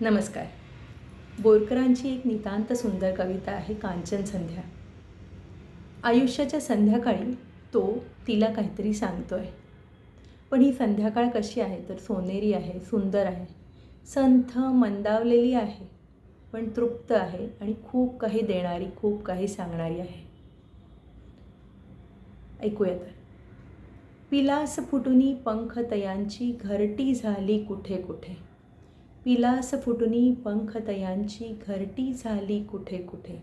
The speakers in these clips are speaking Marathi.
नमस्कार. बोरकरांची एक नितांत सुंदर कविता आहे कांचन संध्या. आयुष्याच्या संध्याकाळी तो तिला काहीतरी सांगतो आहे पण ही संध्याकाळ कशी आहे? तर सोनेरी आहे सुंदर आहे. संथ मंदावलेली आहे पण तृप्त आहे आणि खूप काही देणारी खूप काही सांगणारी आहे. ऐकूया तर. पिलास फुटुनी पंख तयांची घरटी झाली कुठे कुठे? पिलास फुटुनी पंख तयांची घरटी झाली कुठे कुठे.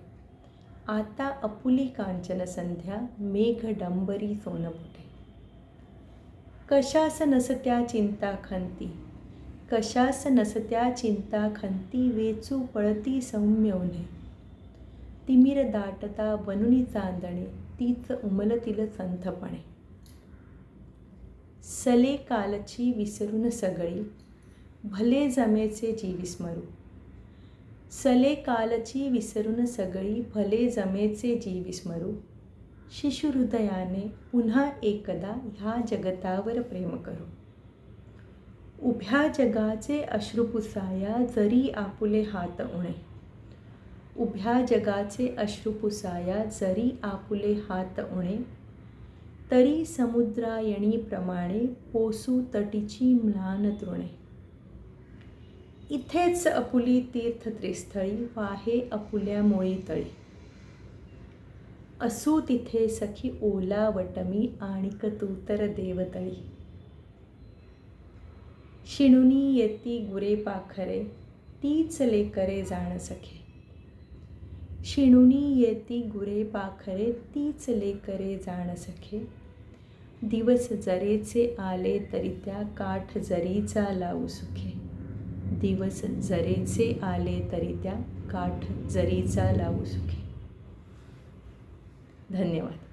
आता अपुली कांचन संध्या मेघ डंबरी सोनपुठे कशास नसत्या चिंता खंती? कशास नसत्या चिंता खंती वेचू पळती सौम्यवने तिमिर दाटता बनुनी चांदणे तीच उमलतील संथपणे. सले कालची विसरून सगळी भले जमेचे जी विस्मरू सले कालची विसरून सगळी भले जमेचे जी विस्मरू शिशुहृदयाने पुन्हा एकदा ह्या जगतावर प्रेम करू. उभ्या जगाचे अश्रुपुसाया जरी आपुले हात उणे. उभ्या जगाचे अश्रुपुसाया जरी आपुले हात उणे. तरी समुद्रायणीप्रमाणे पोसू तटीची म्लान तृणे. इथेच अपुली तीर्थ त्रिस्थळी वाहे अपुल्या मोळी तळी. असू तिथे सखी ओला वटमी आणिक तूतर देवतळी. शिणुनी येती गुरे पाखरे तीच लेकरे जाण सखे. शिणुनी येती गुरे पाखरे तीच लेकरे जाण सखे. दिवस जरेचे आले तरी त्या काठ जरीचा लावू सुखे. दिवस जरेचे आले तरी त्या काठ जरीचा लावू सुखे. धन्यवाद.